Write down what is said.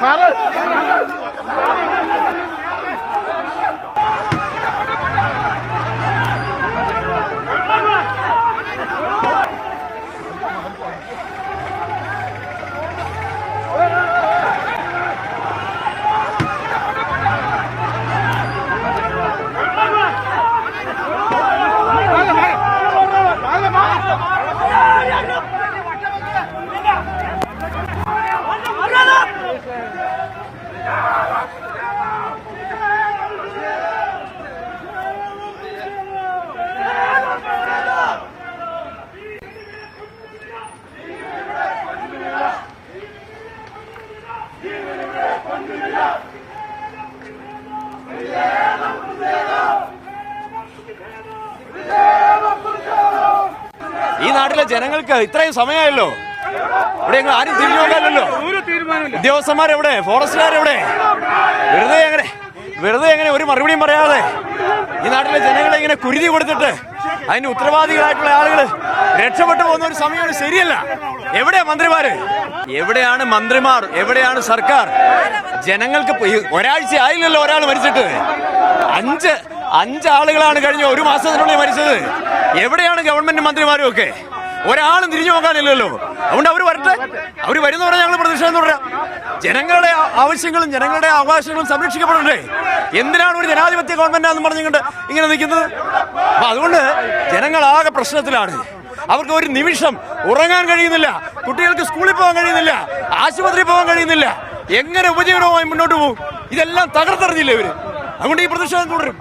phá đấy ഈ നാട്ടിലെ ജനങ്ങൾക്ക് ഇത്രയും സമയമായല്ലോ. ഇവിടെ ഞങ്ങൾ ആരും തിരിഞ്ഞു നോക്കാനല്ലോ ഉദ്യോഗസ്ഥന്മാരെവിടെ? ഫോറസ്റ്റുകാരെവിടെ? വെറുതെ എങ്ങനെ വെറുതെ എങ്ങനെ ഒരു മറുപടിയും പറയാതെ ഈ നാട്ടിലെ ജനങ്ങളെ ഇങ്ങനെ കുരുതി കൊടുത്തിട്ട് അതിന് ഉത്തരവാദികളായിട്ടുള്ള ആളുകൾ രക്ഷപ്പെട്ടു പോകുന്ന ഒരു സമയമാണ് ശരിയല്ല. എവിടെയാ മന്ത്രിമാര്? എവിടെയാണ് മന്ത്രിമാർ? എവിടെയാണ് സർക്കാർ? ജനങ്ങൾക്ക് ഒരാഴ്ച ആയില്ലല്ലോ ഒരാൾ മരിച്ചിട്ട്. അഞ്ച് അഞ്ചാളുകളാണ് കഴിഞ്ഞ ഒരു മാസത്തിനുള്ളിൽ മരിച്ചത്. എവിടെയാണ് ഗവൺമെന്റ് മന്ത്രിമാരും ഒക്കെ ഒരാളും തിരിഞ്ഞു നോക്കാനില്ലല്ലോ. അതുകൊണ്ട് അവർ വരട്ടെ. അവർ വരുന്നവരെ ഞങ്ങൾ പ്രതിഷേധം തുടരാം. ജനങ്ങളുടെ ആവശ്യങ്ങളും ജനങ്ങളുടെ അവകാശങ്ങളും സംരക്ഷിക്കപ്പെടണ്ടേ? എന്തിനാണ് ഒരു ജനാധിപത്യ ഗവൺമെന്റ് എന്ന് പറഞ്ഞുകൊണ്ട് ഇങ്ങനെ നിൽക്കുന്നത്? അപ്പൊ അതുകൊണ്ട് ജനങ്ങൾ ആകെ പ്രശ്നത്തിലാണ്. അവർക്ക് ഒരു നിമിഷം ഉറങ്ങാൻ കഴിയുന്നില്ല. കുട്ടികൾക്ക് സ്കൂളിൽ പോകാൻ കഴിയുന്നില്ല. ആശുപത്രി പോകാൻ കഴിയുന്നില്ല. എങ്ങനെ ഉപജീവനവുമായി മുന്നോട്ട് പോകും? ഇതെല്ലാം തകർത്തെറിഞ്ഞില്ലേ ഇവർ? അതുകൊണ്ട് ഈ പ്രതിഷേധം തുടരും.